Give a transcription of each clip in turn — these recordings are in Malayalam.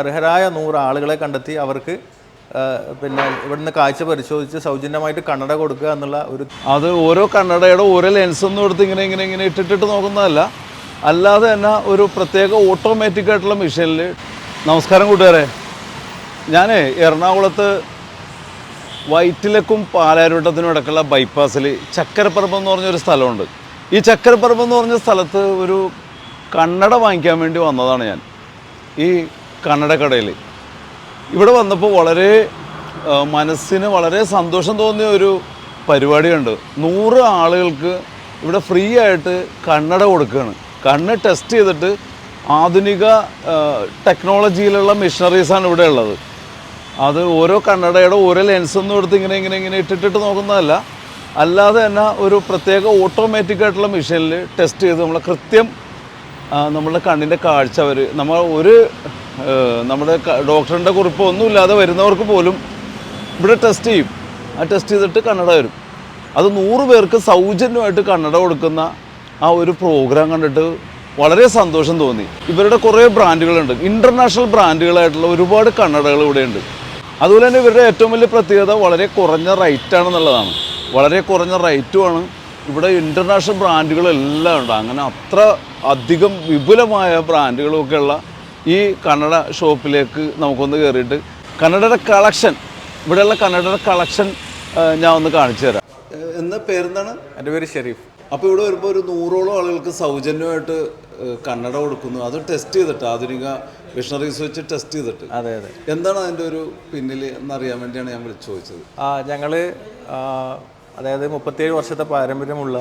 അർഹരായ നൂറ് ആളുകളെ കണ്ടെത്തി അവർക്ക് പിന്നെ ഇവിടുന്ന് കാഴ്ച പരിശോധിച്ച് സൗജന്യമായിട്ട് കണ്ണട കൊടുക്കുക എന്നുള്ള ഒരു അത് ഓരോ കണ്ണടയുടെ ഓരോ ലെൻസ് ഒന്നും എടുത്ത് ഇങ്ങനെ ഇങ്ങനെ ഇങ്ങനെ ഇട്ടിട്ടിട്ട് നോക്കുന്നതല്ല. അല്ലാതെ തന്നെ ഒരു പ്രത്യേക ഓട്ടോമാറ്റിക് ആയിട്ടുള്ള മെഷീനിൽ നമസ്കാരം കൂട്ടുകാരെ. ഞാൻ എറണാകുളത്ത് വൈറ്റിലക്കും പാലാരൂട്ടത്തിനും ഇടക്കുള്ള ബൈപ്പാസിൽ ചക്കരപ്പറമ്പ് എന്ന് പറഞ്ഞൊരു സ്ഥലമുണ്ട്. ഈ ചക്കരപ്പറമ്പ് എന്ന് പറഞ്ഞ സ്ഥലത്ത് ഒരു കണ്ണട വാങ്ങിക്കാൻ വേണ്ടി വന്നതാണ് ഞാൻ. ഈ കണ്ണടക്കടയിൽ ഇവിടെ വന്നപ്പോൾ വളരെ മനസ്സിന് വളരെ സന്തോഷം തോന്നിയ ഒരു പരിപാടിയുണ്ട്. നൂറ് ആളുകൾക്ക് ഇവിടെ ഫ്രീ ആയിട്ട് കണ്ണട കൊടുക്കുകയാണ് കണ്ണ് ടെസ്റ്റ് ചെയ്തിട്ട് ആധുനിക ടെക്നോളജിയിലുള്ള മെഷീനറീസാണ് ഇവിടെ ഉള്ളത്. അത് ഓരോ കണ്ണടയുടെ ഓരോ ലെൻസൊന്നും എടുത്ത് ഇങ്ങനെ ഇങ്ങനെ ഇങ്ങനെ ഇട്ടിട്ടിട്ട് നോക്കുന്നതല്ല. അല്ലാതെ തന്നെ ഒരു പ്രത്യേക ഓട്ടോമാറ്റിക് ആയിട്ടുള്ള മെഷീനിൽ ടെസ്റ്റ് ചെയ്ത് നമ്മളെ കൃത്യം നമ്മളുടെ കണ്ണിന്റെ കാഴ്ച അവർ നമ്മൾ ഒരു നമ്മുടെ ഡോക്ടറിന്റെ കുറിപ്പ് ഒന്നുമില്ലാതെ വരുന്നവർക്ക് പോലും ഇവിടെ ടെസ്റ്റ് ചെയ്യും. ആ ടെസ്റ്റ് ചെയ്തിട്ട് കണ്ണട വരും. അത് നൂറ് പേർക്ക് സൗജന്യമായിട്ട് കണ്ണട കൊടുക്കുന്ന ആ ഒരു പ്രോഗ്രാം കണ്ടിട്ട് വളരെ സന്തോഷം തോന്നി. ഇവരുടെ കുറേ ബ്രാൻഡുകളുണ്ട്. ഇന്റർനാഷണൽ ബ്രാൻഡുകളായിട്ടുള്ള ഒരുപാട് കണ്ണടകൾ ഇവിടെയുണ്ട് അതുപോലെ തന്നെ ഇവരുടെ ഏറ്റവും വലിയ പ്രത്യേകത വളരെ കുറഞ്ഞ റേറ്റാണെന്നുള്ളതാണ് വളരെ കുറഞ്ഞ റേറ്റുമാണ് ഇവിടെ ഇന്റർനാഷണൽ ബ്രാൻഡുകളെല്ലാം ഉണ്ട്. അങ്ങനെ അത്ര അധികം വിപുലമായ ബ്രാൻഡുകളൊക്കെ ഉള്ള ഈ കന്നഡ ഷോപ്പിലേക്ക് നമുക്കൊന്ന് കയറിയിട്ട് കന്നഡയുടെ കളക്ഷൻ ഇവിടെയുള്ള കന്നഡയുടെ കളക്ഷൻ ഞാൻ ഒന്ന് കാണിച്ചു തരാം. എന്താ പേരെന്താണ്? എന്റെ പേര് ഷെരീഫ്. അപ്പോൾ ഇവിടെ വരുമ്പോൾ ഒരു നൂറോളം ആളുകൾക്ക് സൗജന്യമായിട്ട് കന്നഡ കൊടുക്കുന്നു. അത് ടെസ്റ്റ് ചെയ്തിട്ട് ആധുനിക മിഷണറീസ് വെച്ച് ടെസ്റ്റ് ചെയ്തിട്ട്. അതെ അതെ. എന്താണ് അതിന്റെ ഒരു പിന്നിൽ എന്നറിയാൻ വേണ്ടിയാണ് ഞാൻ വിളിച്ചു ചോദിച്ചത്. ഞങ്ങൾ അതായത് മുപ്പത്തിയേഴ് വർഷത്തെ പാരമ്പര്യമുള്ള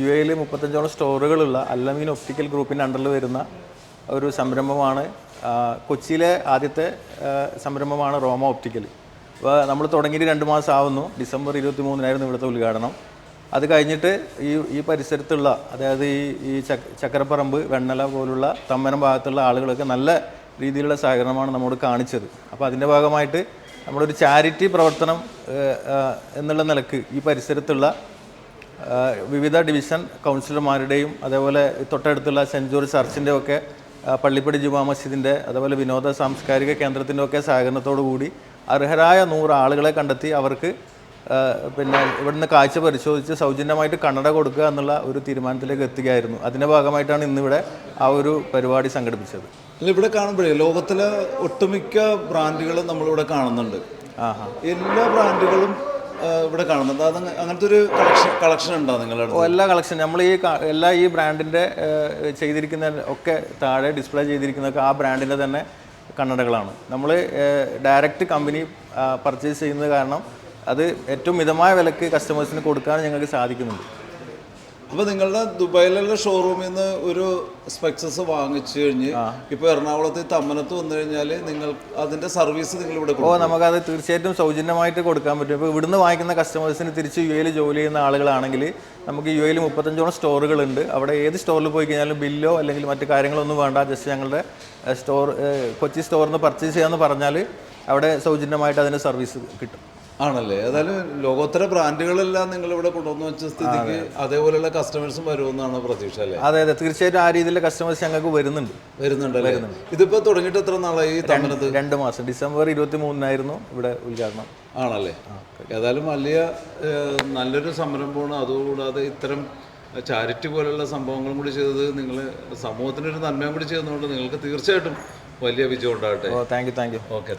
യു എയിൽ മുപ്പത്തഞ്ചോളം സ്റ്റോറുകളുള്ള അല്ലമീൻ ഒപ്റ്റിക്കൽ ഗ്രൂപ്പിന്റെ അണ്ടറിൽ വരുന്ന ഒരു സംരംഭമാണ്. കൊച്ചിയിലെ ആദ്യത്തെ സംരംഭമാണ് റോമ ഓപ്റ്റിക്കൽ അപ്പോൾ നമ്മൾ തുടങ്ങിയിട്ട് രണ്ട് മാസം ആവുന്നു. ഡിസംബർ ഇരുപത്തി മൂന്നിനായിരുന്നു ഇവിടുത്തെ ഉദ്ഘാടനം. അത് കഴിഞ്ഞിട്ട് ഈ ഈ പരിസരത്തുള്ള അതായത് ഈ ഈ ചക്ക ചക്കരപ്പറമ്പ് വെണ്ണല പോലുള്ള തമ്മനം ഭാഗത്തുള്ള ആളുകളൊക്കെ നല്ല രീതിയിലുള്ള സഹകരണമാണ് നമ്മോട് കാണിച്ചത്. അപ്പോൾ അതിന്റെ ഭാഗമായിട്ട് നമ്മളൊരു ചാരിറ്റി പ്രവർത്തനം എന്നുള്ള നിലയ്ക്ക് ഈ പരിസരത്തുള്ള വിവിധ ഡിവിഷൻ കൗൺസിലർമാരുടെയും അതേപോലെ തൊട്ടടുത്തുള്ള സെന്റ് ജോർജ് ചർച്ചിന്റെ ഒക്കെ പള്ളിപ്പടി ജുമാ മസ്ജിദിന്റെ അതുപോലെ വിനോദ സാംസ്കാരിക കേന്ദ്രത്തിന്റെ ഒക്കെ സഹകരണത്തോടു കൂടി അർഹരായ നൂറ് ആളുകളെ കണ്ടെത്തി അവർക്ക് പിന്നെ ഇവിടുന്ന് കാഴ്ച പരിശോധിച്ച് സൗജന്യമായിട്ട് കണ്ണട കൊടുക്കുക എന്നുള്ള ഒരു തീരുമാനത്തിലേക്ക് എത്തുകയായിരുന്നു. അതിന്റെ ഭാഗമായിട്ടാണ് ഇന്നിവിടെ ആ ഒരു പരിപാടി സംഘടിപ്പിച്ചത്. ഇവിടെ കാണുമ്പോഴേ ലോകത്തിലെ ഒട്ടുമിക്ക ബ്രാൻഡുകളും നമ്മളിവിടെ കാണുന്നുണ്ട്. എല്ലാ ബ്രാൻഡുകളും ഇവിടെ കാണുന്നത്. അത് അങ്ങനത്തെ ഒരു കളക്ഷൻ കളക്ഷൻ ഉണ്ടോ നിങ്ങളുടെ എല്ലാ കളക്ഷൻ. നമ്മൾ ഈ എല്ലാ ഈ ബ്രാൻഡിന്റെ ചെയ്തിരിക്കുന്ന ഒക്കെ താഴെ ഡിസ്പ്ലേ ചെയ്തിരിക്കുന്നതൊക്കെ ആ ബ്രാൻഡിന്റെ തന്നെ കണ്ണടകളാണ്. നമ്മൾ ഡയറക്റ്റ് കമ്പനി പർച്ചേസ് ചെയ്യുന്നത് കാരണം അത് ഏറ്റവും മിതമായ വിലക്ക് കസ്റ്റമേഴ്സിന് കൊടുക്കാൻ ഞങ്ങൾക്ക് സാധിക്കുന്നുണ്ട്. അപ്പൊ നിങ്ങളുടെ ദുബായിലുള്ള ഷോറൂമിൽ നിന്ന് ഒരു സ്പെക്സസ് വാങ്ങിച്ചു കഴിഞ്ഞ് ഇപ്പൊ എറണാകുളത്ത് തമ്മനത്ത് വന്നു കഴിഞ്ഞാൽ നിങ്ങൾ അതിന്റെ സർവീസ് നിങ്ങൾ ഇവിടെ ഓ നമുക്കത് തീർച്ചയായിട്ടും സൗജന്യമായിട്ട് കൊടുക്കാൻ പറ്റും. ഇപ്പോൾ ഇവിടുന്ന് വാങ്ങിക്കുന്ന കസ്റ്റമേഴ്സിന് തിരിച്ച് യു എയിൽ ജോലി ചെയ്യുന്ന ആളുകളാണെങ്കിൽ നമുക്ക് യു എയിൽ മുപ്പത്തഞ്ചോളം സ്റ്റോറുകളുണ്ട് അവിടെ ഏത് സ്റ്റോറിൽ പോയി കഴിഞ്ഞാലും ബില്ലോ അല്ലെങ്കിൽ മറ്റു കാര്യങ്ങളൊന്നും വേണ്ട. ജസ്റ്റ് ഞങ്ങളുടെ സ്റ്റോർ കൊച്ചി സ്റ്റോറിൽ നിന്ന് പർച്ചേസ് ചെയ്യാമെന്ന് പറഞ്ഞാൽ അവിടെ സൗജന്യമായിട്ട് അതിന്റെ സർവീസ് കിട്ടും. ആണല്ലേ? ഏതായാലും ലോകോത്തര ബ്രാൻഡുകളെല്ലാം നിങ്ങൾ ഇവിടെ കൊണ്ടുവന്ന് വെച്ച സ്ഥിതിക്ക് അതേപോലെയുള്ള കസ്റ്റമേഴ്സും വരുമെന്നാണ് പ്രതീക്ഷ അല്ലേ? അതെ അതെ. തീർച്ചയായിട്ടും ആ രീതിയിലെ കസ്റ്റമേഴ്സ് ഞങ്ങൾക്ക് വരുന്നുണ്ട്. വരുന്നുണ്ട് വരുന്നുണ്ട്. ഇതിപ്പോ തുടങ്ങിയിട്ട് എത്ര നാളായി ഈ രണ്ട് മാസം. ഡിസംബർ ഇരുപത്തി മൂന്നിനായിരുന്നു ഇവിടെ ഉദ്ഘാടനം. ആണല്ലേ? ഏതായാലും വലിയ നല്ലൊരു സംരംഭമാണ്. അതുകൂടാതെ ഇത്തരം ചാരിറ്റി പോലുള്ള സംഭവങ്ങളും കൂടി ചെയ്തത് നിങ്ങൾ സമൂഹത്തിനൊരു നന്മയും കൂടി ചെയ്യുന്നതുകൊണ്ട് നിങ്ങൾക്ക് തീർച്ചയായിട്ടും വലിയ വിജയം ഉണ്ടാകട്ടെ. ഓ thank you thank you. Okay